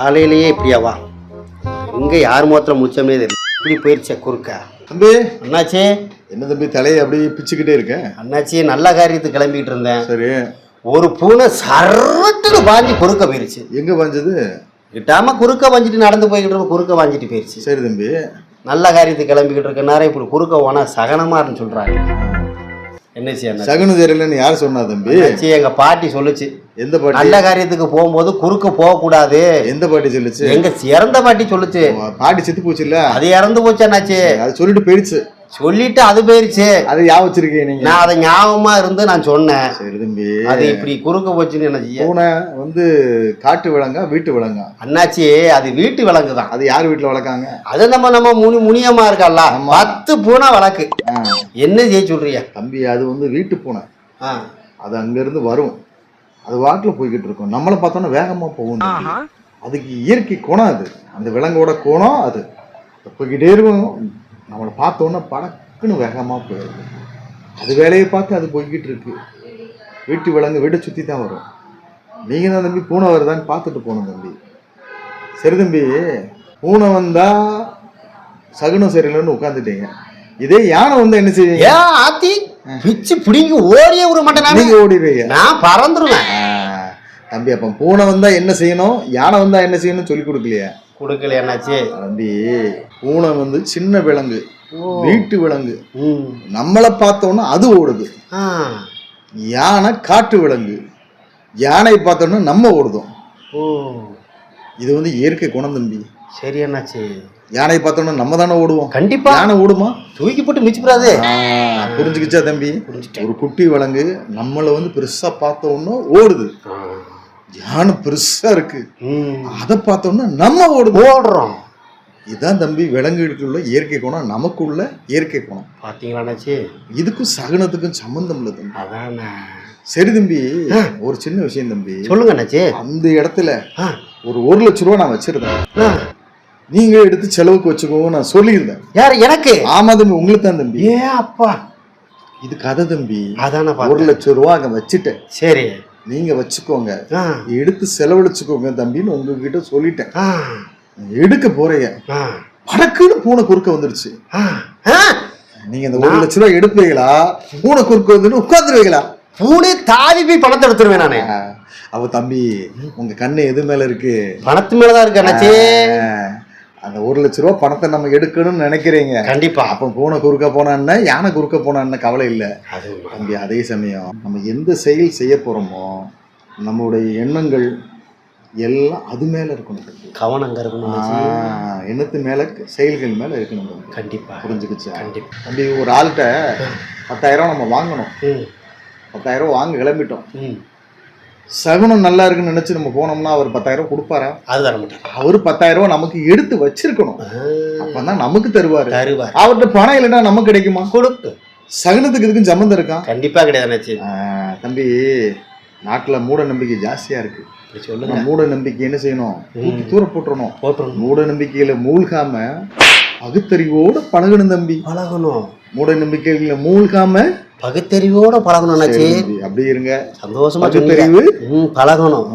காலையிலேயே இப்படியாவா எங்க யார் முகத்துல முச்சமே தெரியல. இப்படி போயிருச்சே குறுக்க. தம்பி. அண்ணாச்சி. என்ன தம்பி தலையை அப்படியே பிச்சுக்கிட்டே இருக்க? அண்ணாச்சி நல்ல காரியத்துக்கு கிளம்பிட்டு இருந்தேன். சரி. ஒரு பூனை சரட்டுன்னு பாஞ்சு குறுக்க போயிருச்சு. எங்க வந்தது கிட்டாம குறுக்க வாஞ்சிட்டு நடந்து போய்கிட்டு இருக்க குறுக்க வாஞ்சிட்டு போயிருச்சு. சரி தம்பி. நல்ல காரியத்துக்கு கிளம்பிக்கிட்டு இருக்க நேரம் இப்படி குறுக்க போனா சகனமாருன்னு சொல்றாங்க. என்ன சகுன தெரியலன்னு யார் சொன்னா தம்பி? எங்க பாட்டி சொல்லுச்சு. எந்த பாட்டி? நல்ல காரியத்துக்கு போகும்போது குறுக்க போக கூடாது எந்த பாட்டி சொல்லுச்சு? எங்க இறந்த பாட்டி சொல்லுச்சு. பாட்டி செத்து போச்சு இல்ல அது இறந்து போச்சு அண்ணாச்சி அது சொல்லிட்டு போயிடுச்சு. சொல்லிட்டு அது போயிருச்சு. அதை ஞாபகம் வச்சிருக்கீங்க நீங்க. நான் அதை ஞாபகமா இருந்து நான் சொன்னேன். சரி தம்பி. அது இப்படி குறுக்க போச்சுன்னு என்ன செய்ய? பூனை வந்து காட்டு விலங்கா வீட்டு விலங்கா? அண்ணாச்சி அது வீட்டு விலங்கு தான். அது யார் வீட்டுல வளர்க்காங்க? அது நம்ம நம்ம முனி முனியமா இருக்கல்ல பத்து பூனை வழக்கு ஆ, என்ன செய்ய சொல்றிய? தம்பி அது வந்து வீட்டு பூனை. ஆ. அது அங்கிருந்து வரும். அது வாட்டில் போய்கிட்டு இருக்கும். நம்மளை பார்த்தோன்னா வேகமா போகும். தம்பி. அதுக்கு இயற்கை குணம் அது. அந்த விலங்கோட குணம் அது போய்கிட்டே இருக்கும். நம்மளை பார்த்தோன்னே படக்குன்னு வேகமா போயிருக்கு அது வேலையை பார்த்து அது போய்கிட்டு இருக்கு. வீட்டு விலங்கு வீட்டை சுற்றி தான் வரும். நீங்க தான் தம்பி பூனை வருதான்னு பார்த்துட்டு போகணும் தம்பி. சரி தம்பி பூனை வந்தா சகுனம் சரியில்லைன்னு உட்காந்துட்டீங்க இதே யானை வந்து என்ன செய்வீங்க? ஏன் ஆத்தி பிச்சு பிடிங்கி ஓடியே விட மாட்டேன். நீங்க ஓடிடுவீங்க. நான் பறந்துருவேன். தம்பி அப்ப பூனை வந்தா என்ன செய்யணும்? யானை வந்தா என்ன செய்யணும் சொல்லி கொடுக்கலையா. கொடுக்கல என்னாச்சு? தம்பி பூனை வந்து சின்ன விலங்கு வீட்டு விலங்கு. நம்மளை பார்த்தோன்னா அது ஓடுது. யானை காட்டு விலங்கு. யானை பார்த்தோன்னா நம்ம ஓடுதோம். ஓ. இது வந்து இயற்கை குணம் தம்பி. சரி அண்ணாச்சி யானை பார்த்தோன்னா நம்ம தானே ஓடுவோம். கண்டிப்பா. யானை ஓடுமா? தூக்கி போட்டு மிச்சிப்படாது புரிஞ்சுக்கிச்சா தம்பி? ஒரு குட்டி விலங்கு நம்மளை வந்து பெருசா பார்த்தோன்னா ஓடுது. யானை பெருசா இருக்கு. அதை பார்த்தோன்னா நம்ம ஓடுது. ஓடுறோம். இதுதான் தம்பி விலங்குகளுக்குள்ள இயற்கை குணம் நமக்குள்ள இயற்கை குணம். பாத்தீங்களா அண்ணாச்சி? இதுக்கும் சகனத்துக்கும் சம்பந்தம் இல்லை தம்பி. அதானே. சரி தம்பி ஒரு சின்ன விஷயம் தம்பி. சொல்லுங்க அண்ணாச்சி. அந்த இடத்துல. ஒரு ஒரு லட்ச ரூபா நான் வச்சிருந்தேன். நீங்க எடுத்து செலவுக்கு வச்சுக்கோங்க நான் சொல்லியிருந்தேன். யார் எனக்கு? ஆமா தம்பி உங்களுக்கு தான் தம்பி. ஏ அப்பா. இது கதை தம்பி. அதானே ஒரு பார்த்தேன். லட்ச ரூபா அங்க வச்சுட்டேன். சரி. நீங்க வச்சுக்கோங்க. எடுத்து செலவழிச்சுக்கோங்க தம்பின்னு உங்ககிட்ட சொல்லிட்டேன். எடுக்க போறீங்க படக்குன்னு பூனை குறுக்க ஆ. நீங்க இந்த ஒரு லட்ச ரூபா எடுப்பீங்களா? பூனை குறுக்க வந்துட்டு உட்காந்துருவீங்களா பூனே தாவி போய் பணத்தை எடுத்துருவேன் நானு. அவ தம்பி உங்க கண்ணு எது மேல இருக்கு? பணத்து மேலதான் இருக்கு அண்ணாச்சி. அந்த ஒரு லட்ச ரூபா பணத்தை நம்ம எடுக்கணும்னு நினைக்கிறீங்க. கண்டிப்பா. அப்ப பூனை குறுக்க போனான்னு யானை குறுக்க போனான்னு கவலை இல்ல. அது. தம்பி அதே சமயம் நம்ம எந்த செயல் செய்ய போறோமோ நம்மளுடைய எண்ணங்கள் எல்லாம் அது மேல இருக்கணும். அங்க இருக்கணும். எண்ணத்து மேல செயல்கள் மேல இருக்கணும். தம்பி. கண்டிப்பா. புரிஞ்சுக்கிச்சா? கண்டிப்பா. தம்பி ஒரு ஆள்கிட்ட பத்தாயிரம் நம்ம வாங்கணும். பத்தாயிரம் வாங்க கிளம்பிட்டோம். ம். சகுனம் நல்லா இருக்குன்னு நினைச்சு நம்ம போனோம்னா அவர் பத்தாயிரம் கொடுப்பாரா? அது தர மாட்டேன் அவர் பத்தாயிரம் நமக்கு எடுத்து வச்சிருக்கணும். அப்பதான் நமக்கு தருவாரு. தருவார். அவர்கிட்ட பணம் இல்லைன்னா நமக்கு கிடைக்குமா? கொடுக்கு சகுனத்துக்கு இதுக்கும் சம்மந்தம் இருக்கான் கண்டிப்பா கிடையாது தம்பி நாட்டுல மூட நம்பிக்கை ஜாஸ்தியா இருக்கு. சொல்லுங்க. மூட நம்பிக்கை என்ன செய்யணும்? தூர போட்டுறணும். போட்டுருணும் மூட நம்பிக்கையில மூழ்காம பகுத்தறிவோட பழகணும் தம்பி. பழகணும். மூட நம்பிக்கையில மூழ்காம பகுத்தறிவோட பழகணும் அப்படி இருங்க. சந்தோஷமா பகுத்தறிவு. பழகணும்.